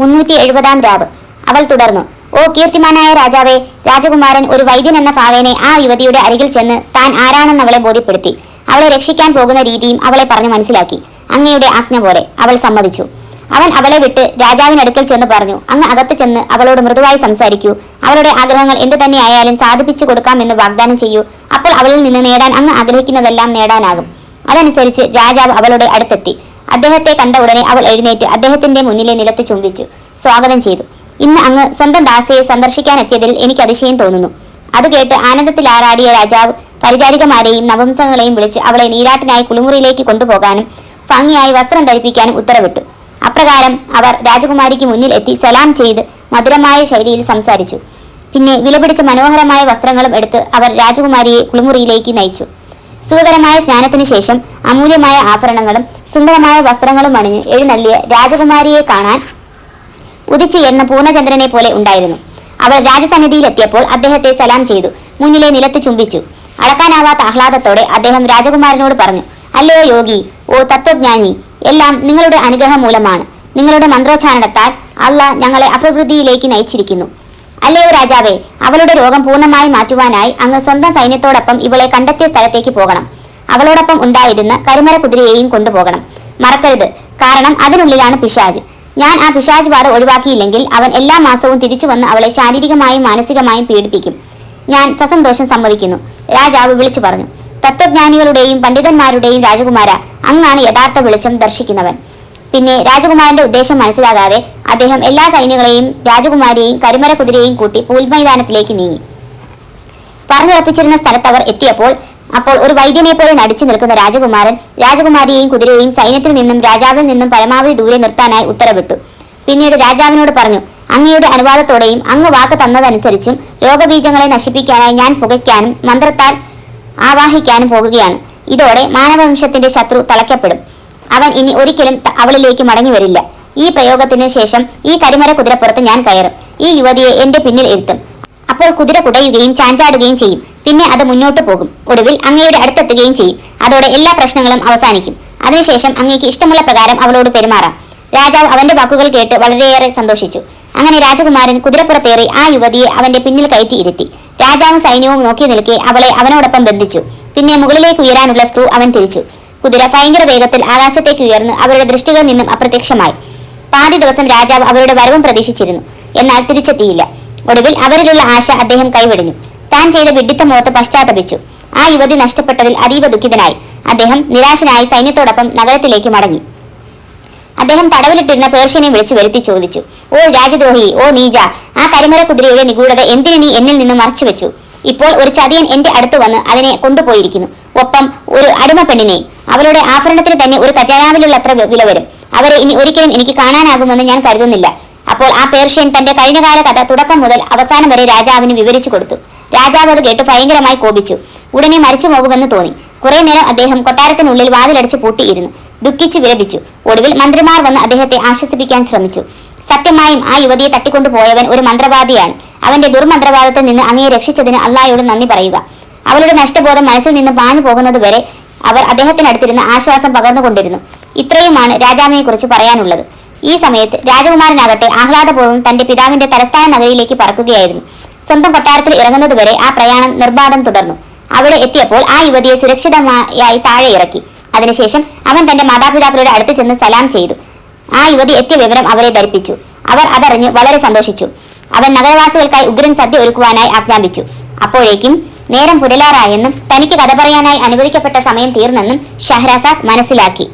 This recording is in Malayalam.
മുന്നൂറ്റി എഴുപതാം രാവ്. അവൾ തുടർന്നു ഓ കീർത്തിമാനായ രാജാവേ രാജകുമാരൻ ഒരു വൈദ്യൻ എന്ന ഭാവേനെ ആ യുവതിയുടെ അരികിൽ ചെന്ന് താൻ ആരാണെന്ന് അവളെ ബോധ്യപ്പെടുത്തി. അവളെ രക്ഷിക്കാൻ പോകുന്ന രീതിയും അവളെ പറഞ്ഞു മനസ്സിലാക്കി. അങ്ങയുടെ ആജ്ഞ പോലെ അവൾ സമ്മതിച്ചു. അവൻ അവളെ വിട്ട് രാജാവിനടുക്കൽ ചെന്ന് പറഞ്ഞു അങ്ങ് അകത്ത് ചെന്ന് അവളോട് മൃദുവായി സംസാരിക്കൂ. അവളുടെ ആഗ്രഹങ്ങൾ എന്തു തന്നെയായാലും സാധിപ്പിച്ചു കൊടുക്കാമെന്ന് വാഗ്ദാനം ചെയ്യൂ. അപ്പോൾ അവളിൽ നിന്ന് നേടാൻ അങ്ങ് ആഗ്രഹിക്കുന്നതെല്ലാം നേടാനാകും. അതനുസരിച്ച് രാജാവ് അവളുടെ അടുത്തെത്തി. അദ്ദേഹത്തെ കണ്ട ഉടനെ അവൾ എഴുന്നേറ്റ് അദ്ദേഹത്തിന്റെ മുന്നിലെ നിലത്ത് ചുംബിച്ചു. സ്വാഗതം ചെയ്തു. ഇന്ന് അങ്ങ് സ്വന്തം ദാസയെ സന്ദർശിക്കാൻ എത്തിയതിൽ എനിക്ക് അതിശയം തോന്നുന്നു. അത് കേട്ട് ആനന്ദത്തിൽ ആറാടിയ രാജാവ് പരിചാരികമാരെയും നവംസങ്ങളെയും വിളിച്ച് അവളെ നീരാട്ടിനായി കുളിമുറിയിലേക്ക് കൊണ്ടുപോകാനും ഭംഗിയായി വസ്ത്രം ധരിപ്പിക്കാനും ഉത്തരവിട്ടു. അപ്രകാരം അവർ രാജകുമാരിക്ക് മുന്നിൽ എത്തി സലാം ചെയ്ത് മധുരമായ ശൈലിയിൽ സംസാരിച്ചു. പിന്നെ വിലപിടിച്ച മനോഹരമായ വസ്ത്രങ്ങളും എടുത്ത് അവർ രാജകുമാരിയെ കുളിമുറിയിലേക്ക് നയിച്ചു. സുഖകരമായ സ്നാനത്തിന് ശേഷം അമൂല്യമായ ആഭരണങ്ങളും സുന്ദരമായ വസ്ത്രങ്ങളും അണിഞ്ഞ് എഴുന്നള്ളിയ രാജകുമാരിയെ കാണാൻ ഉദിച്ചുയർന്ന പൂർണചന്ദ്രനെ പോലെ ഉണ്ടായിരുന്നു. അവൾ രാജസന്നിധിയിലെത്തിയപ്പോൾ അദ്ദേഹത്തെ സലാം ചെയ്തു. മുന്നിലെ നിലത്ത് ചുംബിച്ചു. അളക്കാനാവാത്ത ആഹ്ലാദത്തോടെ അദ്ദേഹം രാജകുമാരനോട് പറഞ്ഞു അല്ലയോ യോഗി ഓ തത്വജ്ഞാനി എല്ലാം നിങ്ങളുടെ അനുഗ്രഹം മൂലമാണ്. നിങ്ങളുടെ മന്ത്രോച്ചാരണത്താൽ അല്ല ഞങ്ങളെ അഭിവൃദ്ധിയിലേക്ക് നയിച്ചിരിക്കുന്നു. അല്ലയോ രാജാവേ അവളുടെ രോഗം പൂർണമായി മാറ്റുവാനായി അങ്ങ് സ്വന്തം സൈന്യത്തോടൊപ്പം ഇവളെ കണ്ടെത്തിയ സ്ഥലത്തേക്ക് പോകണം. അവളോടൊപ്പം ഉണ്ടായിരുന്ന കരിമര കുതിരയെയും കൊണ്ടുപോകണം. മറക്കരുത്. കാരണം അതിനുള്ളിലാണ് പിശാജ്. ഞാൻ ആ പിശാജ് ബാധ ഒഴിവാക്കിയില്ലെങ്കിൽ അവൻ എല്ലാ മാസവും തിരിച്ചു വന്ന് അവളെ ശാരീരികമായും മാനസികമായും പീഡിപ്പിക്കും. ഞാൻ സസന്തോഷം സമ്മതിക്കുന്നു. രാജാവ് വിളിച്ചു പറഞ്ഞു. തത്വജ്ഞാനികളുടെയും പണ്ഡിതന്മാരുടെയും രാജകുമാര അങ്ങാണ് യഥാർത്ഥ വെളിച്ചം ദർശിക്കുന്നവൻ. പിന്നെ രാജകുമാരന്റെ ഉദ്ദേശം മനസ്സിലാകാതെ അദ്ദേഹം എല്ലാ സൈന്യങ്ങളെയും രാജകുമാരിയെയും കരിമര കുതിരയെയും കൂട്ടി പുൽമൈതാനത്തിലേക്ക് നീങ്ങി. പറഞ്ഞുറപ്പിച്ചിരുന്ന സ്ഥലത്ത് അവർ എത്തിയപ്പോൾ അപ്പോൾ ഒരു വൈദ്യനെ പോലെ നടിച്ചു നിൽക്കുന്ന രാജകുമാരൻ രാജകുമാരിയെയും കുതിരയെയും സൈന്യത്തിൽ നിന്നും രാജാവിൽ നിന്നും പരമാവധി ദൂരെ നിർത്താനായി ഉത്തരവിട്ടു. പിന്നീട് രാജാവിനോട് പറഞ്ഞു അങ്ങയുടെ അനുവാദത്തോടെയും അങ്ങ് വാക്ക് തന്നതനുസരിച്ചും രോഗബീജങ്ങളെ നശിപ്പിക്കാനായി ഞാൻ പുകയ്ക്കാനും മന്ത്രത്താൽ ആവാഹിക്കാനും പോകുകയാണ്. ഇതോടെ മാനവവംശത്തിന്റെ ശത്രു തളയ്ക്കപ്പെടും. അവൻ ഇനി ഒരിക്കലും അവളിലേക്ക് മടങ്ങി വരില്ല. ഈ പ്രയോഗത്തിന് ശേഷം ഈ കരിമര കുതിരപ്പുറത്ത് ഞാൻ കയറും. ഈ യുവതിയെ എന്റെ പിന്നിൽ ഇരുത്തും. അപ്പോൾ കുതിര കുടയുകയും ചാഞ്ചാടുകയും ചെയ്യും. പിന്നെ അത് മുന്നോട്ട് പോകും. ഒടുവിൽ അങ്ങയുടെ അടുത്തെത്തുകയും ചെയ്യും. അതോടെ എല്ലാ പ്രശ്നങ്ങളും അവസാനിക്കും. അതിനുശേഷം അങ്ങേക്ക് ഇഷ്ടമുള്ള പ്രകാരം അവളോട് പെരുമാറാം. രാജാവ് അവന്റെ വാക്കുകൾ കേട്ട് വളരെയേറെ സന്തോഷിച്ചു. അങ്ങനെ രാജകുമാരൻ കുതിരപ്പുറത്തേറി ആ യുവതിയെ അവന്റെ പിന്നിൽ കയറ്റി ഇരുത്തി. രാജാവും സൈന്യവും നോക്കി നിൽക്കെ അവളെ അവനോടൊപ്പം ബന്ധിച്ചു. പിന്നെ മുകളിലേക്ക് ഉയരാനുള്ള സ്ക്രൂ അവൻ തിരിച്ചു. കുതിര ഭയങ്കര വേഗത്തിൽ ആകാശത്തേക്ക് ഉയർന്ന് അവരുടെ ദൃഷ്ടികൾ നിന്നും അപ്രത്യക്ഷമായി. പാതി ദിവസം രാജാവ് അവരുടെ വരവും പ്രതീക്ഷിച്ചിരുന്നു. എന്നാൽ തിരിച്ചെത്തിയില്ല. ഒടുവിൽ അവരിലുള്ള ആശ അദ്ദേഹം കൈവെടിഞ്ഞു. താൻ ചെയ്ത വിഡിത്തമോർത്ത് പശ്ചാത്തപിച്ചു. ആ യുവതി നഷ്ടപ്പെട്ടതിൽ അതീവ ദുഃഖിതനായി. അദ്ദേഹം നിരാശനായി സൈന്യത്തോടൊപ്പം നഗരത്തിലേക്ക് മടങ്ങി. അദ്ദേഹം തടവിലിട്ടിരുന്ന പേർഷ്യനെ വിളിച്ചു വരുത്തി ചോദിച്ചു. ഓ രാജദ്രോഹി ഓ നീജ ആ കരിമര കുതിരയുടെ നിഗൂഢത എന്തിനു നീ എന്നിൽ നിന്ന് മറച്ചുവെച്ചു ഇപ്പോൾ ഒരു ചതിയൻ എന്റെ അടുത്ത് വന്ന് അതിനെ കൊണ്ടുപോയിരിക്കുന്നു. ഒപ്പം ഒരു അടിമ പെണ്ണിനെ. അവരുടെ ആഭരണത്തിന് തന്നെ ഒരു ഖജനാവിലുള്ള അത്ര വില വരും. അവരെ ഇനി ഒരിക്കലും എനിക്ക് കാണാനാകുമെന്ന് ഞാൻ കരുതുന്നില്ല. അപ്പോൾ ആ പേർഷ്യൻ തന്റെ കഴിഞ്ഞകാല കഥ തുടക്കം മുതൽ അവസാനം വരെ രാജാവിന് വിവരിച്ചു കൊടുത്തു. രാജാവ് അത് കേട്ട് ഭയങ്കരമായി കോപിച്ചു. ഉടനെ മരിച്ചു പോകുമെന്ന് തോന്നി. കുറെ നേരം അദ്ദേഹം കൊട്ടാരത്തിനുള്ളിൽ വാതിലടച്ച് പൂട്ടിയിരുന്നു. ദുഃഖിച്ചു വിലപിച്ചു ഒടുവിൽ മന്ത്രിമാർ വന്ന് അദ്ദേഹത്തെ ആശ്വസിപ്പിക്കാൻ ശ്രമിച്ചു. സത്യമായും ആ യുവതിയെ തട്ടിക്കൊണ്ടുപോയവൻ ഒരു മന്ത്രവാദിയാണ്. അവന്റെ ദുർമന്ത്രവാദത്തിൽ നിന്ന് അങ്ങയെ രക്ഷിച്ചതിന് അള്ളായോട് നന്ദി പറയുക. അവളുടെ നഷ്ടബോധം മനസ്സിൽ നിന്ന് പാഞ്ഞു പോകുന്നത് വരെ അവർ അദ്ദേഹത്തിനടുത്തിരുന്ന് ആശ്വാസം പകർന്നുകൊണ്ടിരുന്നു ഇത്രയുമാണ് രാജാവിനെ കുറിച്ച് പറയാനുള്ളത്. ഈ സമയത്ത് രാജകുമാരനാകട്ടെ ആഹ്ലാദപൂർവം തന്റെ പിതാവിന്റെ തലസ്ഥാന നഗരിയിലേക്ക് പറക്കുകയായിരുന്നു. സ്വന്തം കൊട്ടാരത്തിൽ ഇറങ്ങുന്നതുവരെ ആ പ്രയാണം നിർബാധം തുടർന്നു. അവിടെ എത്തിയപ്പോൾ ആ യുവതിയെ സുരക്ഷിതമായി താഴെ ഇറക്കി. അതിനുശേഷം അവൻ തന്റെ മാതാപിതാക്കളുടെ അടുത്ത് ചെന്ന് സലാം ചെയ്തു. ആ യുവതി എത്തിയ വിവരം അവരെ ധരിപ്പിച്ചു. അവർ അതറിഞ്ഞ് വളരെ സന്തോഷിച്ചു. അവൻ നഗരവാസികൾക്കായി ഉഗ്രൻ സദ്യ ഒരുക്കുവാനായി ആജ്ഞാപിച്ചു. അപ്പോഴേക്കും നേരം പുരലാറായെന്നും തനിക്ക് കഥ പറയാനായി അനുവദിക്കപ്പെട്ട സമയം തീർന്നെന്നും ഷഹ്രാസാദ് മനസ്സിലാക്കി.